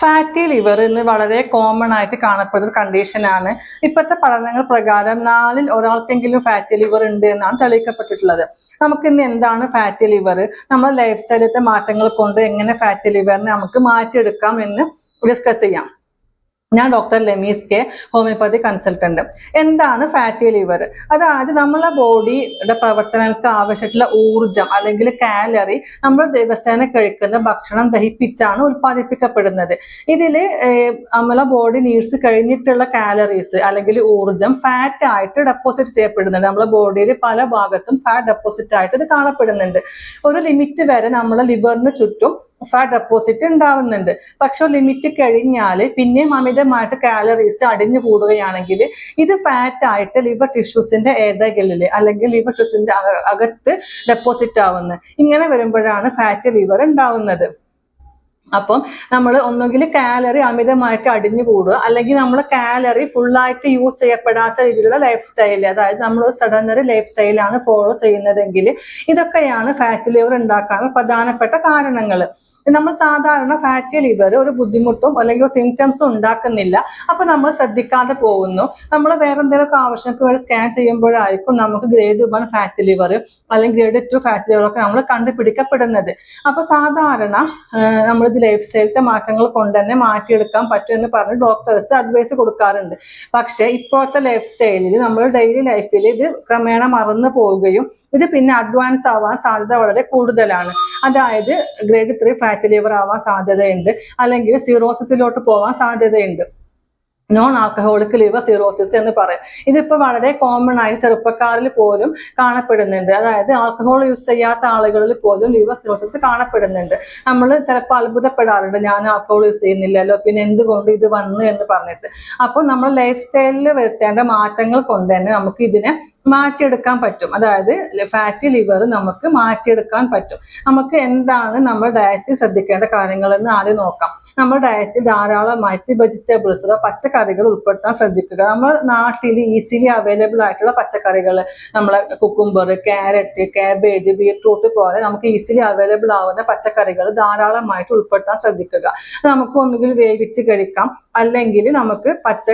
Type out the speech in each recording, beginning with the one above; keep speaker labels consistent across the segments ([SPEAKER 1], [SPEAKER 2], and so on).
[SPEAKER 1] Fatty liver ഇന്ന് വളരെ common ആയിട്ട് കാണപ്പെടുന്ന ഒരു കണ്ടീഷനാണ് ഇപ്പോഴത്തെ പഠനങ്ങൾ പ്രകാരം നാലിൽ ഒരാൾക്കെങ്കിലും ഫാറ്റി ലിവർ ഉണ്ട് എന്നാണ് തെളിയിക്കപ്പെട്ടിട്ടുള്ളത്. നമുക്ക് ഇന്ന് എന്താണ് ഫാറ്റി ലിവർ നമ്മുടെ ലൈഫ് സ്റ്റൈലിലത്തെ മാറ്റങ്ങൾ കൊണ്ട് എങ്ങനെ ഫാറ്റി ലിവറിനെ നമുക്ക് മാറ്റിയെടുക്കാം എന്ന് ഡിസ്കസ് ചെയ്യാം. ഞാൻ doctor Lemees K homeopathy consultant എന്താണ് ഫാറ്റി ലിവർ അതായത് നമ്മളെ ബോഡിയുടെ പ്രവർത്തനങ്ങൾക്ക് ആവശ്യമായിട്ടുള്ള ഊർജം അല്ലെങ്കിൽ കാലറി നമ്മൾ ദിവസേന കഴിക്കുന്ന ഭക്ഷണം ദഹിപ്പിച്ചാണ് ഉൽപ്പാദിപ്പിക്കപ്പെടുന്നത്. ഇതിൽ നമ്മളെ ബോഡി നീഡ്സ് കഴിഞ്ഞിട്ടുള്ള കാലറീസ് അല്ലെങ്കിൽ ഊർജം ഫാറ്റ് ആയിട്ട് ഡെപ്പോസിറ്റ് ചെയ്യപ്പെടുന്നുണ്ട്. നമ്മളെ ബോഡിയിൽ പല ഭാഗത്തും ഫാറ്റ് ഡെപ്പോസിറ്റ് ആയിട്ട് ഇത് കാണപ്പെടുന്നുണ്ട്. ഒരു ലിമിറ്റ് വരെ നമ്മളെ ലിവറിന് ചുറ്റും ഡെപ്പോസിറ്റ് ഉണ്ടാവുന്നുണ്ട്. പക്ഷെ ലിമിറ്റ് കഴിഞ്ഞാൽ പിന്നെയും അമിതമായിട്ട് കാലറീസ് അടിഞ്ഞു കൂടുകയാണെങ്കിൽ ഇത് ഫാറ്റ് ആയിട്ട് ലിവർ ടിഷ്യൂസിന്റെ ഏതെങ്കിലും അല്ലെങ്കിൽ ലിവർ ടിഷ്യൂസിന്റെ അകത്ത് ഡെപ്പോസിറ്റ് ആവുന്നത്. ഇങ്ങനെ വരുമ്പോഴാണ് ഫാറ്റ് ലിവർ ഉണ്ടാവുന്നത്. അപ്പം നമ്മൾ ഒന്നുകിൽ കാലറി അമിതമായിട്ട് അടിഞ്ഞു കൂടുക അല്ലെങ്കിൽ നമ്മൾ കാലറി ഫുള്ളായിട്ട് യൂസ് ചെയ്യപ്പെടാത്ത രീതിയിലുള്ള ലൈഫ് സ്റ്റൈൽ അതായത് നമ്മൾ സഡനറി ലൈഫ് സ്റ്റൈലാണ് ഫോളോ ചെയ്യുന്നതെങ്കിൽ ഇതൊക്കെയാണ് ഫാറ്റ് ലിവർ ഉണ്ടാക്കാനുള്ള പ്രധാനപ്പെട്ട കാരണങ്ങൾ നമ്മൾ സാധാരണ ഫാറ്റി ലിവർ ഒരു ബുദ്ധിമുട്ടും അല്ലെങ്കിൽ സിംറ്റംസും ഉണ്ടാക്കുന്നില്ല. അപ്പൊ നമ്മൾ ശ്രദ്ധിക്കാതെ പോകുന്നു. നമ്മൾ വേറെ എന്തെങ്കിലുമൊക്കെ ആവശ്യങ്ങൾക്ക് വേണ്ടി സ്കാൻ ചെയ്യുമ്പോഴായിരിക്കും നമുക്ക് ഗ്രേഡ് വൺ ഫാറ്റി ലിവർ അല്ലെങ്കിൽ ഗ്രേഡ് ടു ഫാറ്റി ലിവർ ഒക്കെ നമ്മൾ കണ്ടുപിടിക്കപ്പെടുന്നത്. അപ്പൊ സാധാരണ നമ്മൾ ഇത് ലൈഫ് സ്റ്റൈലിന്റെ മാറ്റങ്ങൾ കൊണ്ട് തന്നെ മാറ്റിയെടുക്കാൻ പറ്റും എന്ന് പറഞ്ഞ് ഡോക്ടേഴ്സ് അഡ്വൈസ് കൊടുക്കാറുണ്ട്. പക്ഷെ ഇപ്പോഴത്തെ ലൈഫ് സ്റ്റൈലിൽ നമ്മൾ ഡെയിലി ലൈഫിൽ ഇത് ക്രമേണ മറന്നു പോവുകയും ഇത് പിന്നെ അഡ്വാൻസ് ആവാൻ സാധ്യത വളരെ കൂടുതലാണ്. അതായത് ഗ്രേഡ് ത്രീ ഫാറ്റി ലിവർ ആവാൻ സാധ്യതയുണ്ട്. അല്ലെങ്കിൽ സീറോസിസിലോട്ട് പോവാൻ സാധ്യതയുണ്ട്. നോൺ ആൽക്കഹോളിക് ലിവർ സിറോസിസ് എന്ന് പറയും. ഇതിപ്പോൾ വളരെ കോമൺ ആയി ചെറുപ്പക്കാരിൽ പോലും കാണപ്പെടുന്നുണ്ട്. അതായത് ആൽക്കഹോൾ യൂസ് ചെയ്യാത്ത ആളുകളിൽ പോലും ലിവർ സിറോസിസ് കാണപ്പെടുന്നുണ്ട്. നമ്മൾ ചിലപ്പോൾ അത്ഭുതപ്പെടാറുണ്ട്. ഞാൻ ആൽക്കഹോൾ യൂസ് ചെയ്യുന്നില്ലല്ലോ പിന്നെ എന്തുകൊണ്ട് ഇത് വന്നു എന്ന് പറഞ്ഞിട്ട്. അപ്പോൾ നമ്മൾ ലൈഫ് സ്റ്റൈലിൽ വരുത്തേണ്ട മാറ്റങ്ങൾ കൊണ്ട് തന്നെ നമുക്ക് ഇതിനെ മാറ്റിയെടുക്കാൻ പറ്റും. അതായത് ഫാറ്റി ലിവർ നമുക്ക് മാറ്റിയെടുക്കാൻ പറ്റും. നമുക്ക് എന്താണ് നമ്മൾ ഡയറ്റിൽ ശ്രദ്ധിക്കേണ്ട കാര്യങ്ങളെന്ന് ആദ്യം നോക്കാം. നമ്മൾ ഡയറ്റിൽ ധാരാളമായിട്ട് വെജിറ്റബിൾസ് പച്ചക്കറികൾ ഉൾപ്പെടുത്താൻ ശ്രദ്ധിക്കുക. നമ്മൾ നാട്ടിൽ ഈസിലി അവൈലബിൾ ആയിട്ടുള്ള പച്ചക്കറികൾ നമ്മളെ കുക്കുംബർ ക്യാരറ്റ് കാബേജ് ബീട്രൂട്ട് പോലെ നമുക്ക് ഈസിലി അവൈലബിൾ ആവുന്ന പച്ചക്കറികൾ ധാരാളമായിട്ട് ഉൾപ്പെടുത്താൻ ശ്രദ്ധിക്കുക. നമുക്ക് ഒന്നുകിൽ വേവിച്ച് കഴിക്കാം അല്ലെങ്കിൽ നമുക്ക് പച്ച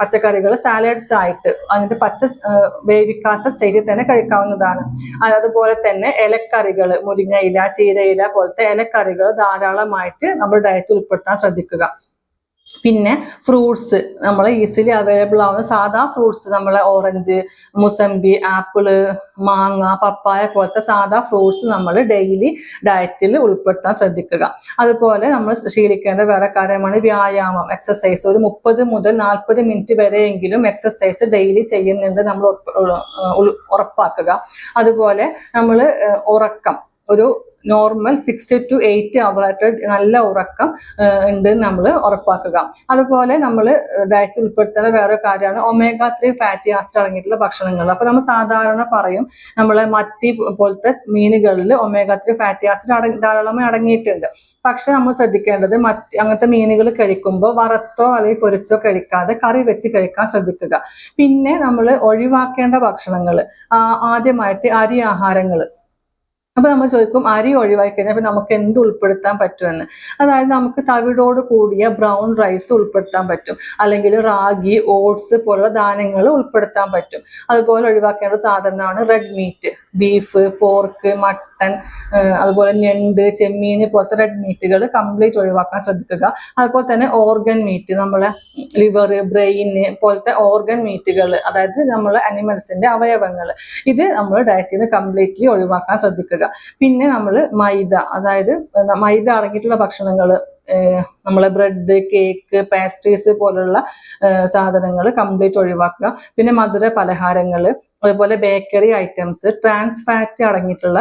[SPEAKER 1] പച്ചക്കറികൾ സാലഡ്സ് ആയിട്ട് അതിന്റെ പച്ച വേവിക്കാത്ത സ്റ്റേജിൽ തന്നെ കഴിക്കാവുന്നതാണ്. അതുപോലെ തന്നെ ഇലക്കറികൾ മുരിങ്ങയില ചീരയില പോലത്തെ ഇലക്കറികൾ ധാരാളമായിട്ട് നമ്മൾ ഡയറ്റിൽ ഉൾപ്പെടുത്താൻ ശ്രദ്ധിക്കുക. പിന്നെ ഫ്രൂട്ട്സ് നമ്മൾ ഈസിലി അവൈലബിൾ ആവുന്ന സാധാ ഫ്രൂട്ട്സ് നമ്മളെ ഓറഞ്ച് മുസമ്പി ആപ്പിൾ മാങ്ങ പപ്പായ പോലത്തെ സാധാ ഫ്രൂട്ട്സ് നമ്മൾ ഡെയിലി ഡയറ്റിൽ ഉൾപ്പെടുത്താൻ ശ്രദ്ധിക്കുക. അതുപോലെ നമ്മൾ ശീലിക്കേണ്ട വേറെ കാര്യമാണ് വ്യായാമം എക്സസൈസ് ഒരു മുപ്പത് മുതൽ നാൽപ്പത് മിനിറ്റ് വരെയെങ്കിലും എക്സസൈസ് ഡെയിലി ചെയ്യുന്നുണ്ട് നമ്മൾ ഉറപ്പാക്കുക. അതുപോലെ നമ്മൾ ഉറക്കം. ഒരു നോർമൽ സിക്സ് ടു എയ്റ്റ് അവറായിട്ട് നല്ല ഉറക്കം ഉണ്ട് നമ്മൾ ഉറപ്പാക്കുക. അതുപോലെ നമ്മൾ ഡയറ്റ് ഉൾപ്പെടുത്തുന്ന വേറെ കാര്യമാണ് ഒമേഗ ത്രീ ഫാറ്റി ആസിഡ് അടങ്ങിയിട്ടുള്ള ഭക്ഷണങ്ങൾ. അപ്പൊ നമ്മൾ സാധാരണ പറയും നമ്മൾ മത്തി പോലത്തെ മീനുകളിൽ ഒമേഗ ത്രീ ഫാറ്റി ആസിഡ് അടങ്ങി ധാരാളമായി അടങ്ങിയിട്ടുണ്ട്. പക്ഷെ നമ്മൾ ശ്രദ്ധിക്കേണ്ടത് മറ്റ് അങ്ങനത്തെ മീനുകൾ കഴിക്കുമ്പോൾ വറുത്തോ അല്ലെങ്കിൽ പൊരിച്ചോ കഴിക്കാതെ കറി വെച്ച് കഴിക്കാൻ ശ്രദ്ധിക്കുക. പിന്നെ നമ്മൾ ഒഴിവാക്കേണ്ട ഭക്ഷണങ്ങൾ ആദ്യമായിട്ട് അരി ആഹാരങ്ങൾ. അപ്പൊ നമ്മൾ ചോദിക്കും അരി ഒഴിവാക്കി കഴിഞ്ഞാൽ നമുക്ക് എന്ത് ഉൾപ്പെടുത്താൻ പറ്റുമെന്ന്? അതായത് നമുക്ക് തവിടോട് കൂടിയ ബ്രൗൺ റൈസ് ഉൾപ്പെടുത്താൻ പറ്റും. അല്ലെങ്കിൽ റാഗി ഓട്സ് പോലുള്ള ധാന്യങ്ങൾ ഉൾപ്പെടുത്താൻ പറ്റും. അതുപോലെ ഒഴിവാക്കേണ്ട സാധനമാണ് red meat beef pork mutton അതുപോലെ ഞണ്ട് ചെമ്മീൻ പോലത്തെ റെഡ് മീറ്റുകൾ കംപ്ലീറ്റ് ഒഴിവാക്കാൻ ശ്രദ്ധിക്കുക. അതുപോലെ തന്നെ ഓർഗൻ മീറ്റ് നമ്മളെ ലിവർ ബ്രെയിന് പോലത്തെ ഓർഗൻ മീറ്റുകൾ അതായത് നമ്മളെ അനിമൽസിന്റെ അവയവങ്ങൾ ഇത് നമ്മൾ ഡയറ്റിൽ നിന്ന് കംപ്ലീറ്റ്ലി ഒഴിവാക്കാൻ ശ്രദ്ധിക്കുക. പിന്നെ നമ്മൾ മൈദ അതായത് മൈദ അടങ്ങിയിട്ടുള്ള ഭക്ഷണങ്ങൾ നമ്മളെ ബ്രെഡ് കേക്ക് പാസ്ട്രീസ് പോലുള്ള സാധനങ്ങൾ കംപ്ലീറ്റ് ഒഴിവാക്കുക. പിന്നെ മധുര പലഹാരങ്ങൾ അതുപോലെ ബേക്കറി ഐറ്റംസ് ട്രാൻസ് ഫാറ്റ് അടങ്ങിയിട്ടുള്ള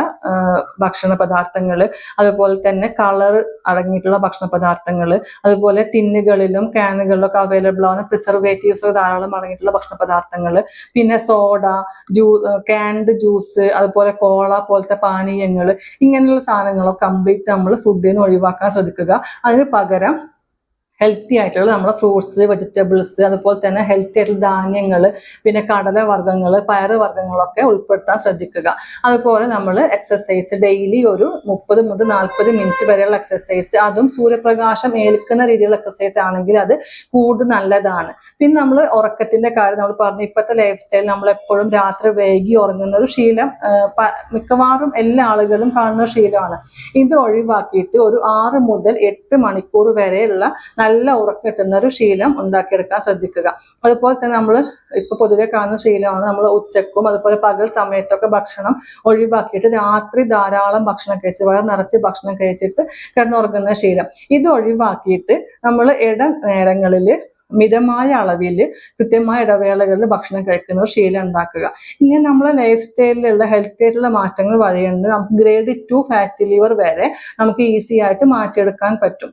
[SPEAKER 1] ഭക്ഷണ പദാർത്ഥങ്ങൾ അതുപോലെ തന്നെ കളർ അടങ്ങിയിട്ടുള്ള ഭക്ഷണ പദാർത്ഥങ്ങൾ അതുപോലെ ടിന്നുകളിലും ക്യാനുകളിലൊക്കെ അവൈലബിൾ ആവുന്ന പ്രിസർവേറ്റീവ്സ് ധാരാളം അടങ്ങിയിട്ടുള്ള ഭക്ഷണ പദാർത്ഥങ്ങൾ പിന്നെ സോഡ ജ്യൂ ക്യാൻഡ് ജ്യൂസ് അതുപോലെ കോള പോലത്തെ പാനീയങ്ങൾ ഇങ്ങനെയുള്ള സാധനങ്ങളൊക്കെ കംപ്ലീറ്റ് നമ്മൾ ഫുഡിൽ നിന്ന് ഒഴിവാക്കാൻ ശ്രദ്ധിക്കുക. അതിന് പകരം ഹെൽത്തി ആയിട്ടുള്ള നമ്മുടെ ഫ്രൂട്ട്സ് വെജിറ്റബിൾസ് അതുപോലെ തന്നെ ഹെൽത്തി ആയിട്ടുള്ള ധാന്യങ്ങൾ പിന്നെ കടല വർഗങ്ങൾ പയറ് വർഗങ്ങളൊക്കെ ഉൾപ്പെടുത്താൻ ശ്രദ്ധിക്കുക. അതുപോലെ നമ്മൾ എക്സസൈസ് ഡെയിലി ഒരു മുപ്പത് മുതൽ നാൽപ്പത് മിനിറ്റ് വരെയുള്ള എക്സസൈസ് അതും സൂര്യപ്രകാശം ഏൽക്കുന്ന രീതിയിലുള്ള എക്സസൈസ് ആണെങ്കിൽ അത് കൂടുതൽ നല്ലതാണ്. പിന്നെ നമ്മൾ ഉറക്കത്തിന്റെ കാര്യം നമ്മൾ പറഞ്ഞു ഇപ്പോഴത്തെ ലൈഫ് സ്റ്റൈൽ നമ്മൾ എപ്പോഴും രാത്രി വൈകി ഉറങ്ങുന്ന ഒരു ശീലം മിക്കവാറും എല്ലാ ആളുകളും കാണുന്ന ശീലമാണ്. ഇത് ഒഴിവാക്കിയിട്ട് ഒരു ആറ് മുതൽ എട്ട് മണിക്കൂർ വരെയുള്ള നല്ല ഉറക്കം കിട്ടുന്ന ഒരു ശീലം ഉണ്ടാക്കിയെടുക്കാൻ ശ്രദ്ധിക്കുക. അതുപോലെ തന്നെ നമ്മൾ ഇപ്പൊ പൊതുവെ കാണുന്ന ശീലമാണ് നമ്മൾ ഉച്ചക്കും അതുപോലെ പകൽ സമയത്തൊക്കെ ഭക്ഷണം ഒഴിവാക്കിയിട്ട് രാത്രി ധാരാളം ഭക്ഷണം കഴിച്ച് വയർ നിറച്ച് ഭക്ഷണം കഴിച്ചിട്ട് കിടന്നുറങ്ങുന്ന ശീലം. ഇത് ഒഴിവാക്കിയിട്ട് നമ്മൾ ഇട നേരങ്ങളിൽ മിതമായ അളവിൽ കൃത്യമായ ഇടവേളകളിൽ ഭക്ഷണം കഴിക്കുന്ന ഒരു ശീലം ഉണ്ടാക്കുക. ഇങ്ങനെ നമ്മളെ ലൈഫ് സ്റ്റൈലിലുള്ള ഹെൽത്ത് ആയിട്ടുള്ള മാറ്റങ്ങൾ വഴിയുണ്ട് നമുക്ക് ഗ്രേഡ് ടു ഫാറ്റി ലിവർ വരെ നമുക്ക് ഈസി ആയിട്ട് മാറ്റിയെടുക്കാൻ പറ്റും.